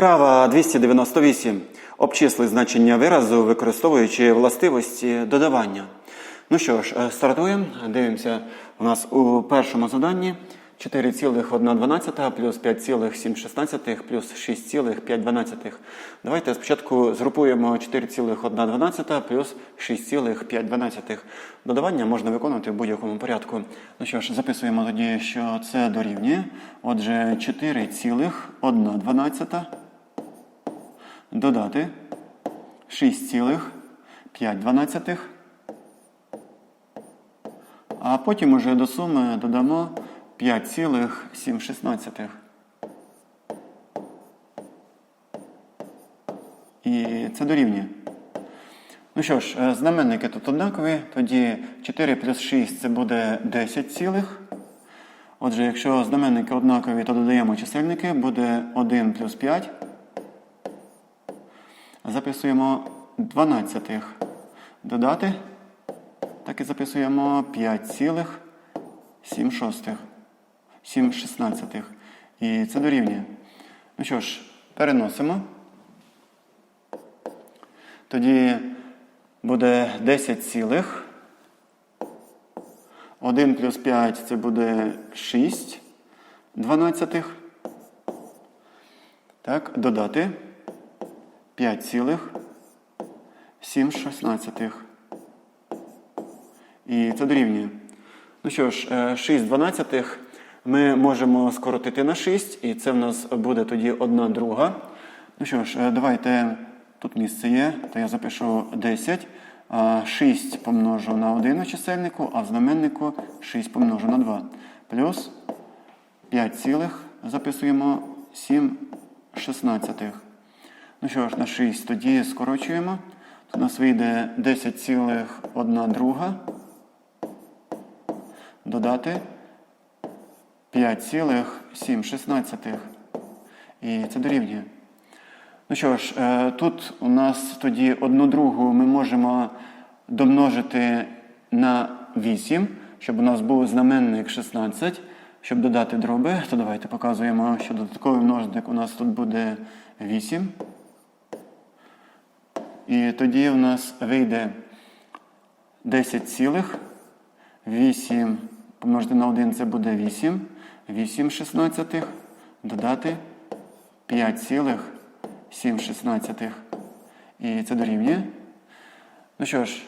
Вправа 298. Обчисли значення виразу, використовуючи властивості додавання. Ну що ж, е, стартуємо. Дивимося. У нас у першому заданні 4,112 плюс 5,716 плюс 6,512. Давайте спочатку згрупуємо 4,112 плюс 6,512. Додавання можна виконувати в будь-якому порядку. Ну що ж, записуємо тоді, що це дорівнює. Отже, 4,112 додати 6,5, а потім уже до суми додамо 5,716. І це дорівнює. Ну що ж, е, знаменники тут однакові, тоді 4 плюс 6 це буде 10 цілих. Отже, якщо знаменники однакові, то додаємо чисельники, буде 1 плюс 5. Записуємо 12 додати. Так і записуємо 5,7 шостих. 7 шістнадцятих. І це дорівнює. Ну що ж, переносимо. Тоді буде 10 цілих. 1 плюс 5 це буде 6 дванадцятих. Так, додати 5 цілих 7 шістнадцятих. І це дорівнює. Ну що ж, е, 6 дванадцятих ми можемо скоротити на 6, і це в нас буде тоді 1 друга. Ну що ж, е, давайте, тут місце є, то я запишу 10. 6 помножу на 1 у чисельнику, а в знаменнику 6 помножу на 2. Плюс 5 цілих записуємо 7 шістнадцятих. Ну що ж, на 6 тоді скорочуємо. Тут у нас вийде 10 цілих 1 друга. Додати 5,7. І це дорівнює. Ну що ж, е, тут у нас тоді одну другу ми можемо домножити на 8, щоб у нас був знаменник 16. Щоб додати дроби, то давайте показуємо, що додатковий множник у нас тут буде 8. І тоді у нас вийде 10 цілих. 8 помножити на 1 це буде 8. 8 шістнадцятих. Додати 5,7 шістнадцятих. І це дорівнює. Ну що ж,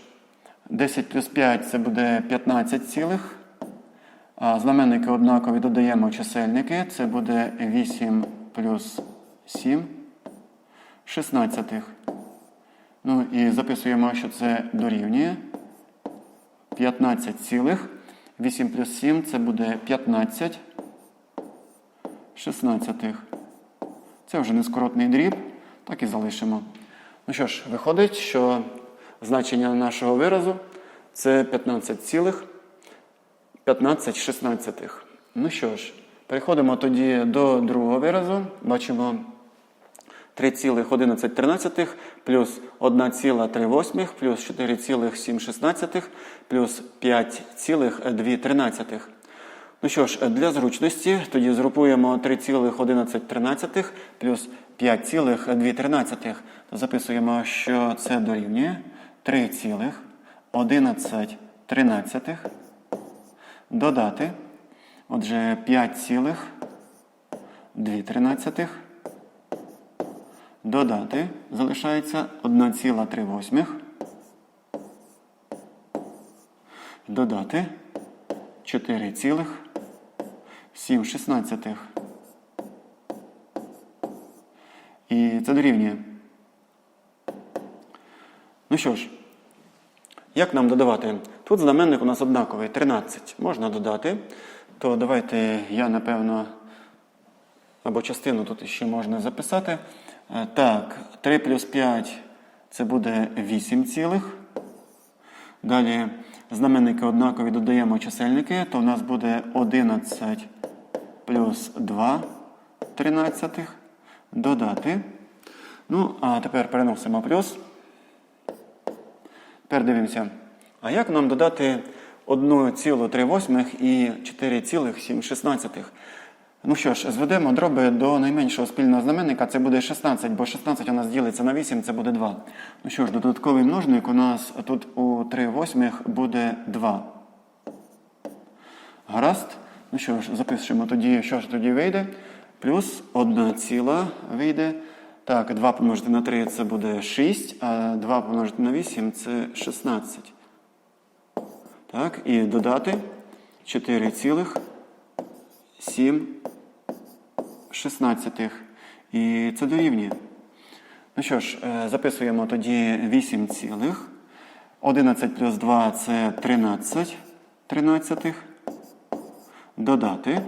10 плюс 5 це буде 15 цілих. А знаменники однакові додаємо чисельники. Це буде 8 плюс 7 шістнадцятих. Ну і записуємо, що це дорівнює 15 цілих. 8 плюс 7 це буде 15 шістнадцятих. Це вже нескоротний дріб, так і залишимо. Ну що ж, виходить, що значення нашого виразу це 15 цілих 15 шістнадцятих. Ну що ж, переходимо тоді до другого виразу. Бачимо 3,11 плюс 1,3 плюс 4,7 плюс 5,2. Ну що ж, для зручності тоді згрупуємо 3,11 плюс 5,2. Записуємо, що це дорівнює 3,11 додати. Отже, 5,2 додати. Залишається 1,3. Додати 4,7 шістнадцятих. І це дорівнює. Ну що ж, як нам додавати? Тут знаменник у нас однаковий 13. Можна додати. То давайте я, напевно, або частину тут ще можна записати. Е, Так, 3 плюс 5 це буде 8 цілих. Далі знаменники однакові додаємо чисельники, то в нас буде 11 плюс 2 тринадцятих. Додати. Ну, а тепер переносимо плюс. Тепер дивимося. А як нам додати 1,3 і 4,7? Ну що ж, зведемо дроби до найменшого спільного знаменника, це буде 16, бо 16 у нас ділиться на 8, це буде 2. Ну що ж, додатковий множник у нас тут у 3 восьмих буде 2. Гаразд. Ну що ж, запишемо тоді, що ж тоді вийде. Плюс 1 ціла вийде. Так, 2 помножити на 3 це буде 6, а 2 помножити на 8 це 16. Так, і додати 4 цілих 7 шістнадцятих. І це дорівнює. Ну що ж, е, записуємо тоді 8 цілих. 11 плюс 2 це 13 тринадцятих. Додати.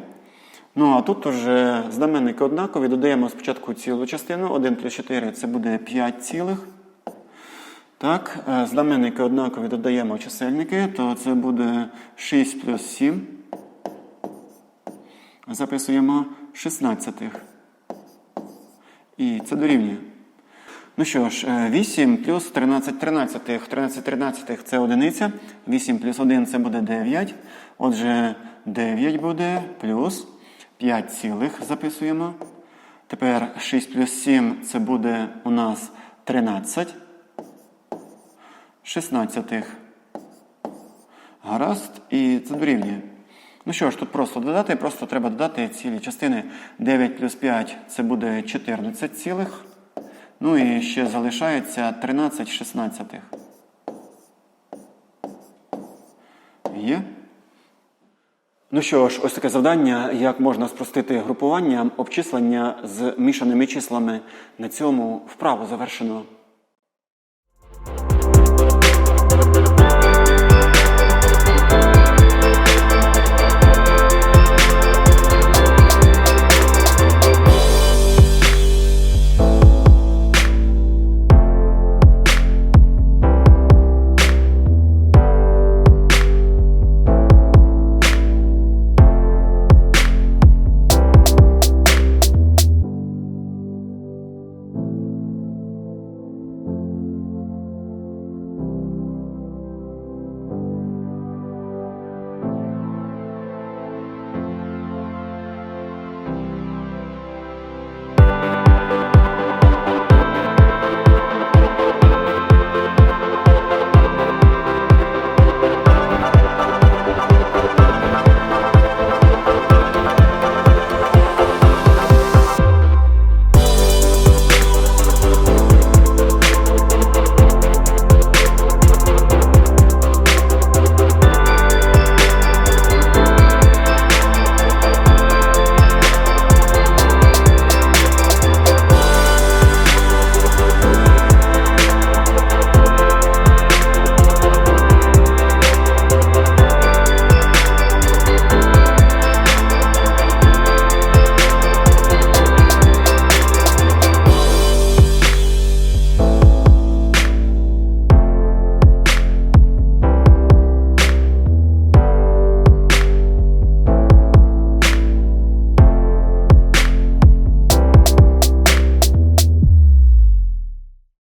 Ну, а тут уже знаменники однакові. Додаємо спочатку цілу частину. 1 плюс 4 це буде 5 цілих. Так, е, знаменники однакові додаємо чисельники, то це буде 6 плюс 7. Записуємо 16. І це дорівнює. Ну що ж, е, 8 плюс 13 тринадцятих. 13 тринадцятих це одиниця. 8 плюс 1 це буде 9. Отже, 9 буде плюс 5 цілих записуємо. Тепер 6 плюс 7 це буде у нас 13. 16. Гаразд, і це дорівнює. Ну що ж, тут просто додати, просто треба додати цілі частини. 9 плюс 5 це буде 14 цілих. Ну і ще залишається 13 шістнадцятих. Є? Ну що ж, ось таке завдання, як можна спростити групування обчислення з мішаними числами. На цьому вправо завершено.